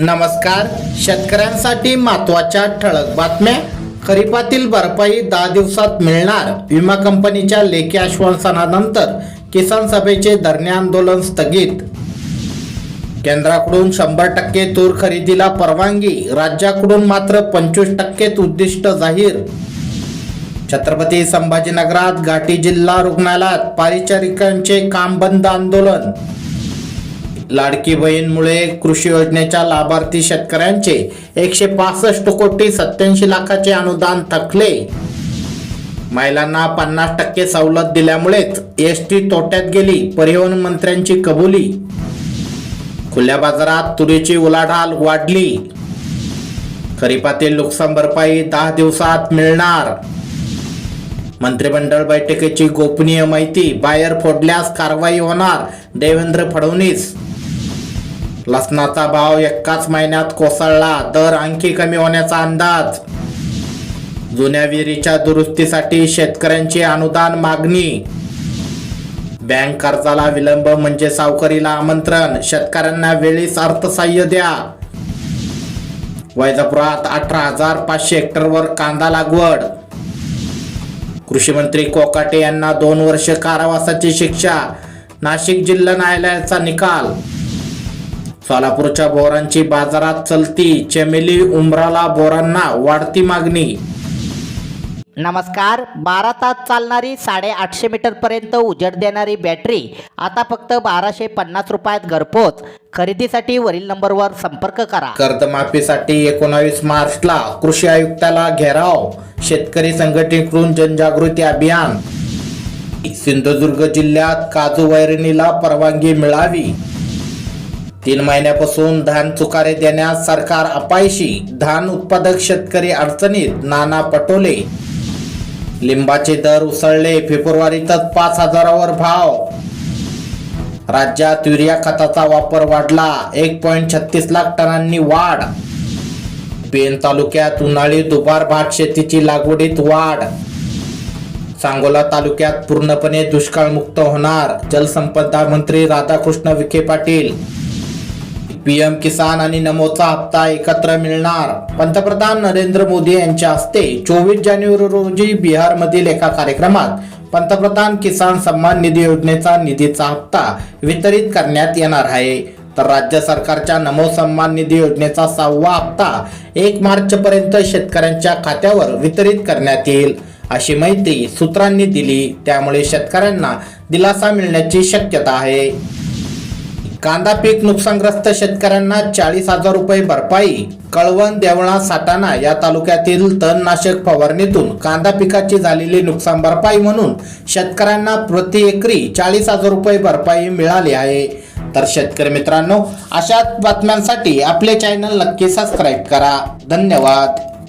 नमस्कार. शेतकऱ्यांसाठी महत्त्वाच्या ठळक बातम्या. खरीपातील भरपाई दहा दिवसात मिळणार. विमा कंपनीच्या लेखी आश्वासनानंतर किसान सभेचे धरणे आंदोलन स्थगित. केंद्राकडून शंभर टक्के तूर खरेदीला परवानगी. राज्याकडून मात्र पंचवीस टक्केच उद्दिष्ट जाहीर. छत्रपती संभाजीनगरात घाटी जिल्हा रुग्णालयात पारिचारिकांचे काम बंद आंदोलन. लाडकी बहीणमुळे कृषी योजनेच्या लाभार्थी शेतकऱ्यांचे एकशे पासष्ट कोटी सत्याऐंशी लाखाचे अनुदान थकले. महिलांना पन्नास टक्के सवलत दिल्यामुळेच एस टी तोट्यात गेली परिवहन मंत्र्यांची कबुली. खुल्या बाजारात तुरीची उलाढाल वाढली. खरीपातील नुकसान भरपाई दहा दिवसात मिळणार. मंत्रिमंडळ बैठकीची गोपनीय माहिती बाहेर फोडल्यास कारवाई होणार देवेंद्र फडणवीस लसणाचा भाव एकाच महिन्यात कोसळला दर आणखी कमी होण्याचा अंदाज. जुन्या विहिरीच्या दुरुस्तीसाठी शेतकऱ्यांची अनुदान मागणी. बँक कर्जाला विलंब म्हणजे सावकारीला आमंत्रण. शेतकऱ्यांना वेळीच अर्थसहाय्य द्या. वैजापुरात अठरा हजार पाचशे हेक्टरवर कांदा लागवड. कृषी मंत्री कोकाटे यांना दोन वर्ष कारावासाची शिक्षा. नाशिक जिल्हा न्यायालयाचा निकाल सोलापूरच्या बोरांची बाजारात चलती चमेली उमराला बोरांना वाढती मागणी. नमस्कार बारा तास चालणारी साडेआठशे मीटरपर्यंत उजेड देणारी बॅटरी आता फक्त बाराशे पन्नास रुपयात घरपोच. खरेदीसाठी वरील नंबरवर संपर्क करा. कर्जमाफीसाठी एकोणावीस मार्चला कृषी आयुक्ताला घेराव शेतकरी संघटनेकडून जनजागृती अभियान. सिंधुदुर्ग जिल्ह्यात काजू वैरणीला परवानगी मिळावी. तीन महिन्यापासून धान चुकारे देण्यास सरकार अपायशी. धान उत्पादक शेतकरी अडचणीत नाना पटोले. लिंबाचे दर उसळले फेब्रुवारीतच पाच हजारावर भाव. राज्यात युरिया खताचा वापर वाढला एक पॉईंट छत्तीस लाख टनांनी वाढ. पेन तालुक्यात उन्हाळी दुबार भात शेतीची लागवडीत वाढ. सांगोला तालुक्यात पूर्णपणे दुष्काळमुक्त होणार जलसंपदा मंत्री राधाकृष्ण विखे पाटील. पीएम किसान आणि नमोचा हप्ता एकत्र मिळणार. पंतप्रधान नरेंद्र मोदी यांच्या हस्ते चोवीस जानेवारी रोजी बिहारमधील एका कार्यक्रमात पंतप्रधान किसान सन्मान निधी योजनेचा निधीचा हप्ता वितरित करण्यात येणार आहे. तर राज्य सरकारच्या नमो सन्मान निधी योजनेचा सहावा हप्ता एक मार्च पर्यंत शेतकऱ्यांच्या खात्यावर वितरित करण्यात येईल अशी माहिती सूत्रांनी दिली. त्यामुळे शेतकऱ्यांना दिलासा मिळण्याची शक्यता आहे. कांदा पीक नुकसानग्रस्त शेतकऱ्यांना चाळीस हजार रुपये भरपाई. कळवण देवळा साटाणा या तालुक्यातील तणनाशक फवारणीतून कांदा पिकाची झालेली नुकसान भरपाई म्हणून शेतकऱ्यांना प्रति एकरी चाळीस हजार रुपये भरपाई मिळाली आहे. तर शेतकरी मित्रांनो अशाच बातम्यांसाठी आपले चॅनल नक्की सबस्क्राईब करा. धन्यवाद.